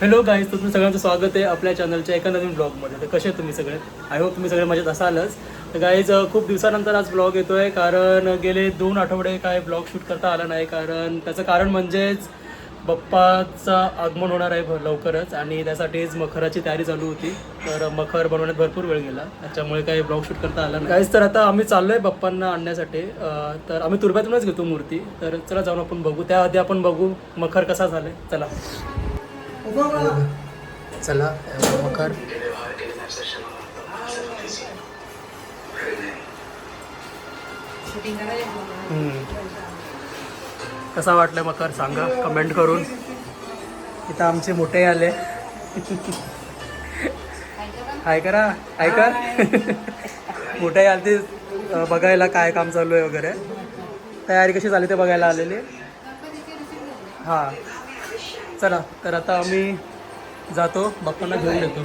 Hello guys तुम्ही सगळ्यांचं स्वागत आहे आपल्या चॅनलच्या एका नवीन ब्लॉगमध्ये तर कसे आहेत तुम्ही सगळे? आय होप तुम्ही सगळे मजेत असालच. तर गाईज खूप दिवसानंतर आज ब्लॉग येतो आहे कारण गेले दोन आठवडे काय ब्लॉग शूट करता आला नाही कारण त्याचं कारण म्हणजेच बप्पाचं आगमन होणार आहे भ- लवकरच आणि त्यासाठीच मखराची तयारी चालू होती. तर मखर बनवण्यात भरपूर वेळ गेला. त्याच्यामुळे काही ब्लॉग शूट करता आला नाही. गाईज तर आता आम्ही चाललोय बप्पांना आणण्यासाठी. तर आम्ही तुरब्यातूनच घेतो मूर्ती. तर चला जाऊन आपण बघू. त्याआधी आपण बघू मखर कसा झालाय. चला. चला मकर कसा वाटलं मकर? सांगा कमेंट करून. इथं आमचे मोठे आले. हाय करा हाय कर. मोठे आले ते बघायला काय काम चालू आहे वगैरे. तयारी कशी झाली ते बघायला आलेली. हां. चला तर आता आम्ही जातो बाप्पांना घेऊन येतो.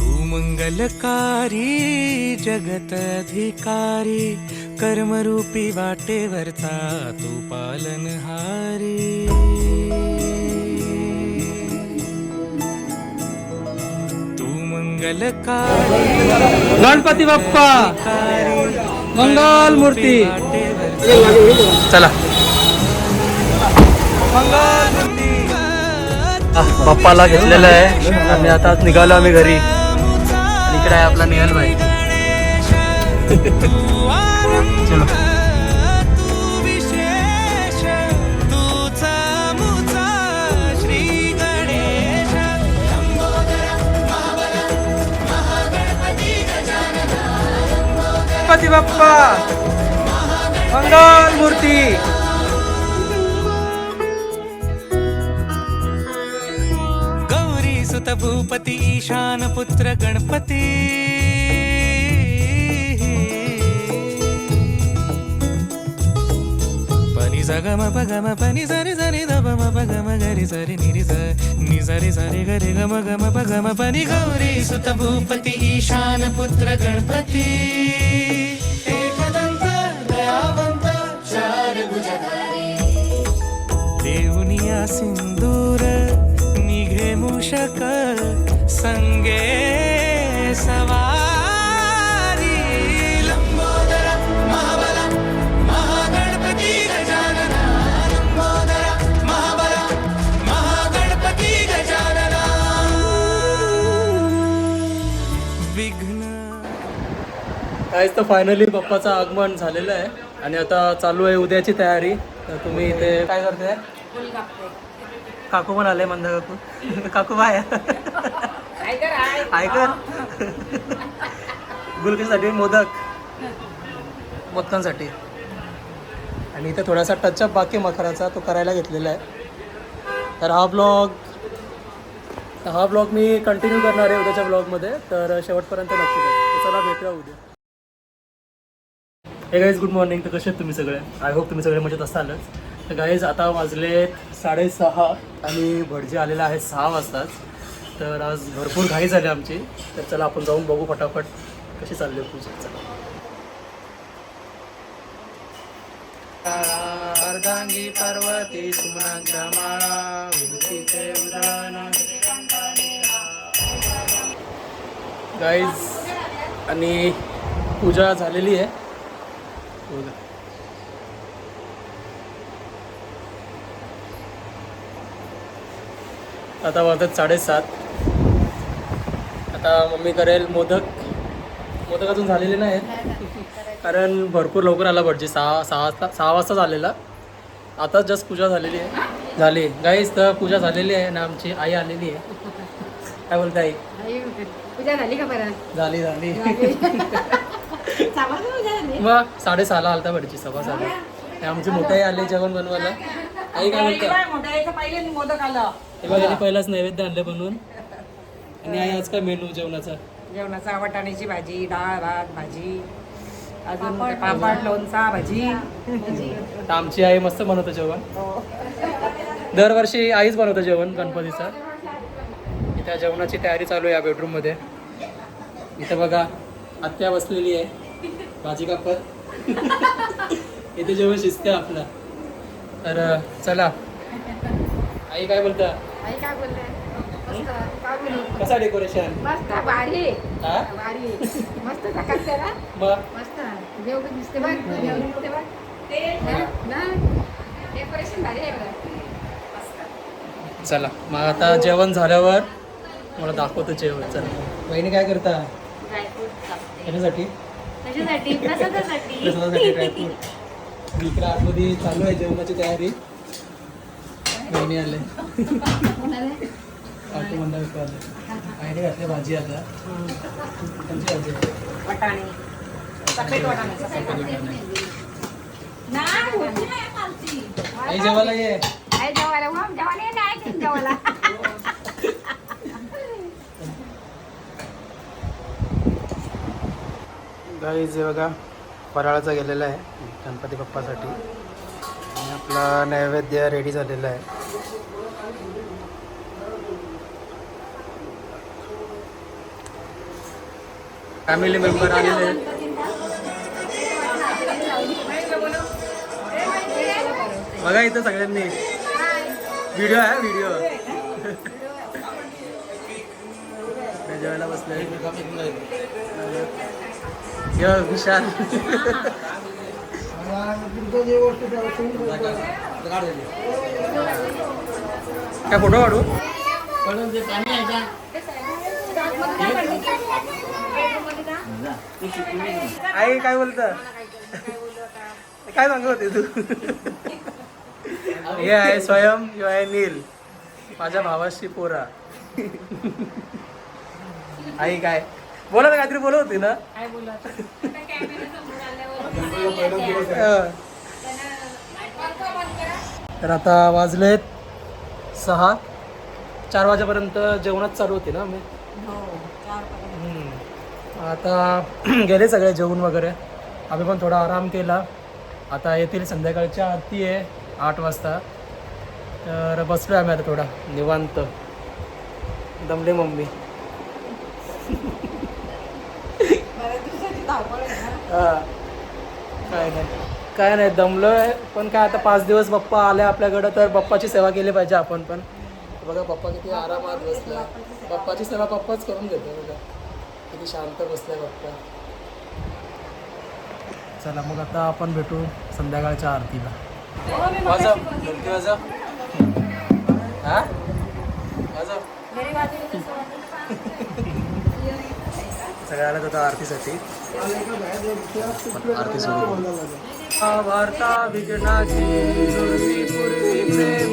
तू मंगलकारी जगत अधिकारी कर्मरूपी वाटेवरचा तू पालनहारी. तू मंगलकारी गणपती बाप्पा! मंगल मूर्ती! चला. बाप्पाला घेतलेलं आहे. आणि आता निघालो आम्ही घरी. इकडे आहे आपला निघाल भाई. चलो. श्री गणपती बाप्पा. मंगल मूर्ती. భారత భూపతి ఈశానపుత్ర గణపతి. సగమ పగమ పని సరి సరి దమ పగమ గరి సరి నిరి ని సరి సరి గరి గమ గమ పగమ పని గౌరీ సుత భూపతి ఈశాన పుత్ర గణపతి దేవుని ఆసింద मूषक संगे सवारी. लंबोदर महाबल महागणपती गजानना. लंबोदर महाबल महागणपती गजानना. विघ्न. काहीच तर फायनली बाप्पाचं आगमन झालेलं आहे. आणि आता चालू आहे उद्याची तयारी. तर तुम्ही इथे काय करते काकू पण आले मंदा काकू. काकू बाय. ऐकर गुलकीसाठी मोदक. मोदकांसाठी. आणि इथे थोडासा टचअप बाकी मखराचा तो करायला घेतलेला आहे. तर हा ब्लॉग हा ब्लॉग मी कंटिन्यू करणार आहे उद्याच्या ब्लॉगमध्ये तर शेवटपर्यंत नक्की चला भेटूया उद्या. हे गाईज गुड मॉर्निंग तर कसे आहेत तुम्ही सगळे? आय होप तुम्ही सगळे मजेत असालच. तर गाईज आता वाजले साडेसहा आणि भटजी आलेला आहे सहा वाजताच. तर आज भरपूर घाई झाली आमची. तर चला आपण जाऊन बघू फटाफट कशी चालली पूजा. चला. अर्धांगी पार्वती सुमनांच्या माळा गाईज आणि पूजा झालेली आहे. आता वाजतात साडेसात. आता मम्मी करेल मोदक. मोदक अजून झालेले नाहीत कारण भरपूर लवकर आला भटजी सहा सहा वाजता सहा वाजता झालेला. आता जस्ट पूजा झालेली आहे. झाली. गाईच तर पूजा झालेली आहे ना आमची आई आलेली आहे. काय बोलते आई? आई, पूजा झाली का झाली झाली. सामान पूजा झाली? मग साडेसहाला आलता भटजी सव्वा साडे आमचे मोठे आई आले जेवण बनवायला. आई काय बोलते? मोदक आलं. बघा त्यांनी पहिलाच नैवेद्य आणले बनवून. आणि आई आज काय मेनू जेवणाचा? जेवणाचा वाटाण्याची भाजी डाळ भात भाजी. अजून पापड. लोणचा भाजी. आमची आई मस्त बनवतं जेवण. दरवर्षी आईच बनवतं जेवण गणपतीचं. त्या जेवणाची तयारी चालू आहे या बेडरूममध्ये इथं बघा आत्या बसलेली आहे. भाजी कापत. इथे जेवण शिजते आपलं. तर चला. आई काय बोलता? काय बोलले? मस्त काय बोलू कसा डेकोरेशन मस्त भारी. हा भारी. मस्त चकाकते ना? मग? मस्त. दिसते बघ दिसते बघ. ते ना? डेकोरेशन भारी आहे बघ. मस्त. चला मग आता जेवण झाल्यावर मला दाखवतो जेवण. चला. बहिणी काय करता? याच्यासाठी कशासाठी? प्रसादासाठी. प्रसादासाठी ड्रायफ्रूट इकडे आतमध्ये चालू आहे जेवणाची तयारी. आले. मंडळ आले. आईने घातली भाजी आता. कोणती भाजी? वाटाणे. सफेद वाटाणे. आई जेवायला ये. आई जेवायला हो, जेवायला ये नाही की जेवायला. गाई जे बघा फराळाचा गेलेला आहे गणपती बाप्पासाठी. आणि आपला नैवेद्य रेडी झालेला आहे. फॅमिली मेंबर आलेले आहेत. बघा इथं सगळ्यांनी. व्हिडिओ आहे व्हिडिओ जेवायला बसले य विशाल. काय फोटो काढू? आई काय बोलत? काय सांगत होते तू? हे आहे स्वयं हे आहे नील. माझ्या भावाशी पोरा. आई काय? बोला ना काहीतरी बोलत होती ना. तर आता वाजलेत सहा. चार वाजेपर्यंत जेवणच चालू होती ना मी. आता गेले सगळे जेवण वगैरे. आम्ही पण थोडा आराम केला. आता येतील संध्याकाळची आरती आहे आठ वाजता. तर बसलो आम्ही आता थोडा. निवांत. दमले मम्मी. हां. काय नाही. काय नाही दमलोय. पण काय आता पाच दिवस बाप्पा आले आपल्याकडं तर बाप्पाची सेवा केली पाहिजे आपण पण. बघा पप्पा किती आरामात बसला. पप्पाची सेवा पप्पाच करून घेतो बघा. किती शांत बसलाय बाप्पा चला मग आता आपण भेटू संध्याकाळच्या आरतीला. हा? सगळ्याला आता आरतीसाठी. आरती सुरू. वार्ता विघ्नाची दुर्वी पूर्वी प्रेम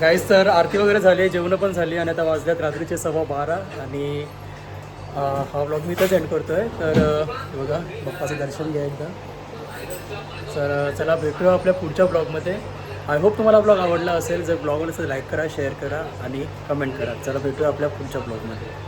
गाईज तर आरती वगैरे झाली जेवणं पण झाली आणि आता वाजल्यात रात्रीचे सव्वा बारा आणि हा ब्लॉग मी इथंच एंड करतो आहे तर बघा बाप्पाचं दर्शन घ्या एकदा. तर चला भेटूया आपल्या पुढच्या ब्लॉगमध्ये आय होप तुम्हाला ब्लॉग आवडला असेल जर ब्लॉग आवडला असेल लाईक करा शेअर करा आणि कमेंट करा. चला भेटूया आपल्या पुढच्या ब्लॉगमध्ये